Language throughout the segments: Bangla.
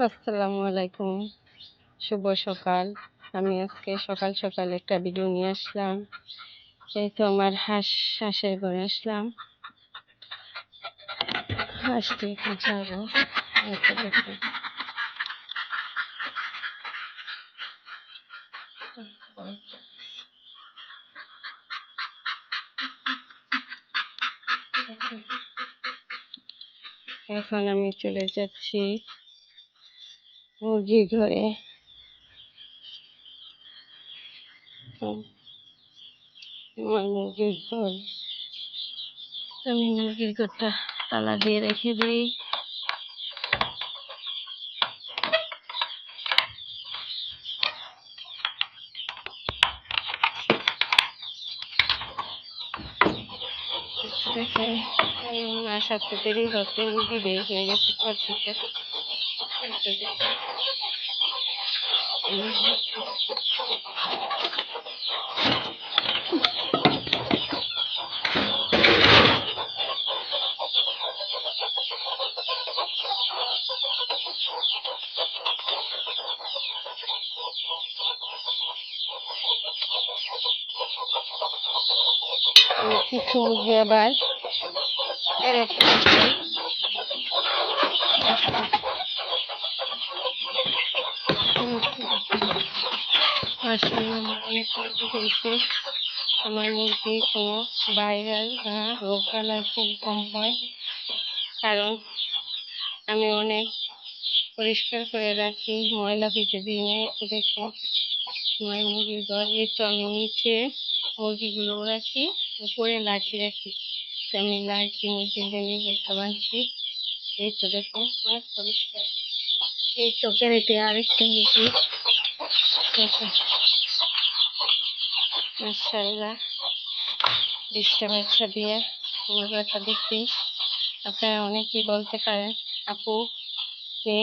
আসসালামু আলাইকুম। শুভ সকাল। আমি আজকে সকাল সকাল একটা ভিডিও নিয়ে আসলাম। এই তো আমার হাঁস, হাঁসের ঘরে আসলাম। হাঁসটি খাঁচাবো এখন আমি চলে যাচ্ছি। মুরগির ঘরে। মুরগির ঘর। আমি মুরগির ঘরটা তালা দিয়ে রেখে দিই। দেখে আসাতে দেরি হতে মুরগি বের হয়ে গেছে। Suçumuz ve ben. Evet. হয়েছে আমার মুরগি কোনো ভাইরাল বা রোগ বালাই খুব কম হয় কারণ আমি অনেক পরিষ্কার করে রাখি ময়লা ভিজে দিয়ে, দেখো। আমার মুরগির ঘর এই তো আমি নিচে মুরগিগুলো রাখি উপরে লাঠি রাখি আমি লাঠি মুরগির জন্য খাবারছি এই তো দেখো অনেক পরিষ্কার এই তো ক্যারেটে আরেকটা মুরগি মাসাল্লাহ বিশটা বাচ্চা দিয়ে দেখছি আপনারা অনেকেই বলতে পারেন, আপু, যে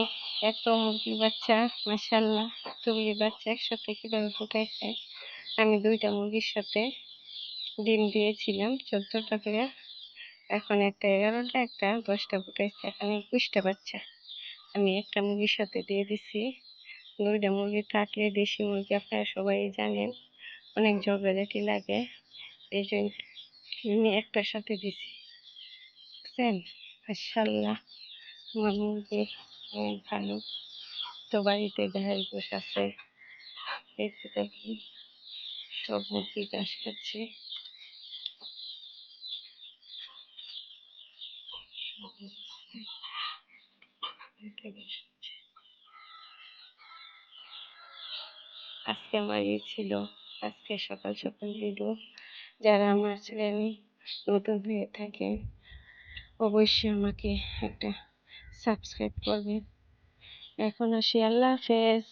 এত মুরগির বাচ্চা মাসাল্লাহ মুরগির বাচ্চা একসাথে কীভাবে ফুটাইছে? আমি দুইটা মুরগির সাথে ডিম দিয়েছিলাম, চোদ্দটা করে। এখন একটা এগারোটা, একটা দশটা ফুটাইছে। এখন একুশটা বাচ্চা। আমি একটা মুরগির সাথে দিয়ে দিছি। দুইটা মুরগি থাকলে দেশি মুরগি আপনারা সবাই জানেন, অনেক ঝগড়াঝাটি লাগে। এই জন্য আমি একটার সাথে দিছি। বুঝছেন? মাসাল্লাহ আমার মুরগি অনেক ভালো। তো বাড়িতে ঘাস বস আছে। দেখতে দেখি সব মুরগি ঘাস খাচ্ছে। আজকে আমার ই ছিল, আজকে সকাল সকাল ভিডিও যারা আমার চ্যানেলে নতুন হয়ে থাকে, অবশ্যই আমাকে একটা সাবস্ক্রাইব করবেন। এখন আসি, আল্লাহ হাফেজ।